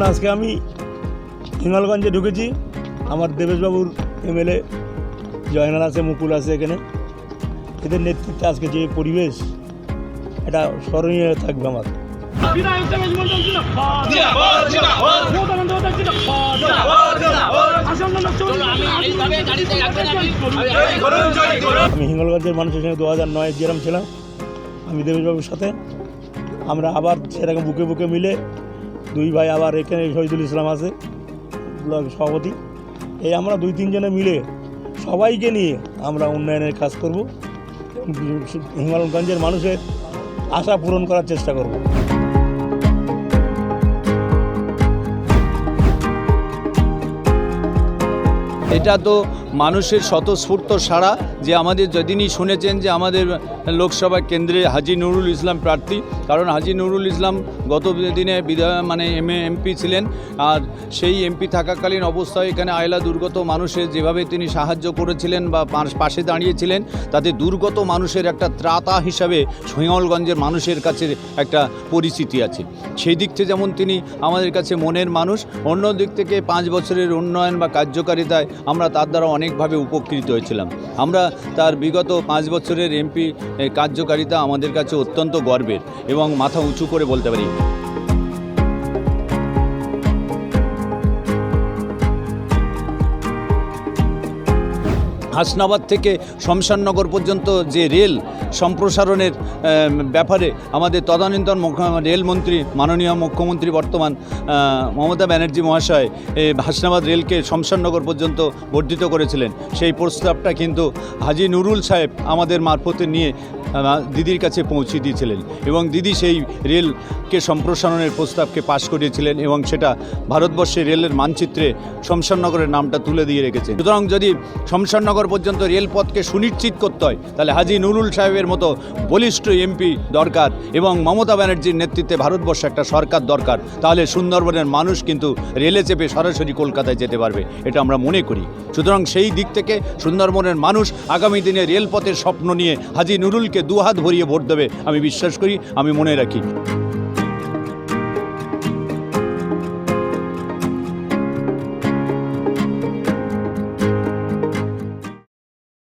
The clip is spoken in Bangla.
দেখুন আজকে আমি হিমালগঞ্জে ঢুকেছি। আমার দেবেশবাবুর এমএলএ জয়নাল আছে মুকুল আছে এখানে। এদের নেতৃত্বে আজকে যে পরিবেশ এটা স্মরণীয় থাকবে আমার। আমি হিঙ্গলগঞ্জের মানুষের সঙ্গে দু হাজার নয় যেরকম ছিলাম আমি দেবেশবাবুর সাথে। আমরা আবার সেরকম বুকে বুকে মিলে দুই ভাই আবার এখানে শহীদুল ইসলাম আছে, ব্লক সভাপতি। এই আমরা দুই তিনজনে মিলে সবাইকে নিয়ে আমরা উন্নয়নের কাজ করব। হিমালয়গঞ্জের মানুষের আশা পূরণ করার চেষ্টা করব। এটা তো মানুষের স্বতঃস্ফূর্ত সাড়া যে আমাদের যেদিনই শুনেছেন যে আমাদের লোকসভা কেন্দ্রে হাজি নুরুল ইসলাম প্রার্থী, কারণ হাজি নুরুল ইসলাম গত দিনে বিধায়ক মানে এম এমপি ছিলেন, আর সেই এমপি থাকাকালীন অবস্থায় এখানে আয়লা দুর্গত মানুষের যেভাবে তিনি সাহায্য করেছিলেন বা পাশে দাঁড়িয়েছিলেন, তাতে দুর্গত মানুষের একটা ত্রাতা হিসাবে হিঙ্গলগঞ্জের মানুষের কাছে একটা পরিচিতি আছে। সেই দিক থেকে যেমন তিনি আমাদের কাছে মনের মানুষ, অন্য দিক থেকে পাঁচ বছরের উন্নয়ন বা কার্যকারিতায় আমরা তার দ্বারা অনেকভাবে উপকৃত হয়েছিলাম। আমরা তার বিগত পাঁচ বছরের এমপি কার্যকারিতা আমাদের কাছে অত্যন্ত গর্বের এবং মাথা উঁচু করে বলতে পারি। হাসনাবাদ থেকে শমশাননগর পর্যন্ত যে রেল সম্প্রসারণের ব্যাপারে আমাদের তদানীন্তন রেলমন্ত্রী, মাননীয় মুখ্যমন্ত্রী বর্তমান মমতা ব্যানার্জি মহাশয় হাসনাবাদ রেলকে শমশাননগর পর্যন্ত বর্ধিত করেছিলেন। সেই প্রস্তাবটা কিন্তু হাজি নুরুল সাহেব আমাদের মারফতে নিয়ে দিদির কাছে পৌঁছে দিয়েছিলেন এবং দিদি সেই রেলকে সম্প্রসারণের প্রস্তাবকে পাশ করিয়েছিলেন এবং সেটা ভারতবর্ষে রেলের মানচিত্রে শমশাননগরের নামটা তুলে দিয়ে রেখেছেন। সুতরাং যদি শমশাননগর পর্যন্ত রেলপথকে সুনিশ্চিত করতে হয়। তাহলে হাজি নুরুল সাহেবের মতো বলিষ্ঠ এমপি দরকার এবং মমতা ব্যানার্জির নেতৃত্বে ভারতবর্ষে একটা সরকার দরকার। তাহলে সুন্দরবনের মানুষ কিন্তু রেলে চেপে সরাসরি কলকাতায় যেতে পারবে, এটা আমরা মনে করি। সুতরাং সেই দিক থেকে সুন্দরবনের মানুষ আগামী দিনে রেলপথের স্বপ্ন নিয়ে হাজি নুরুলকে দুহাত ভরিয়ে ভোট দেবে, আমি বিশ্বাস করি, আমি মনে রাখি।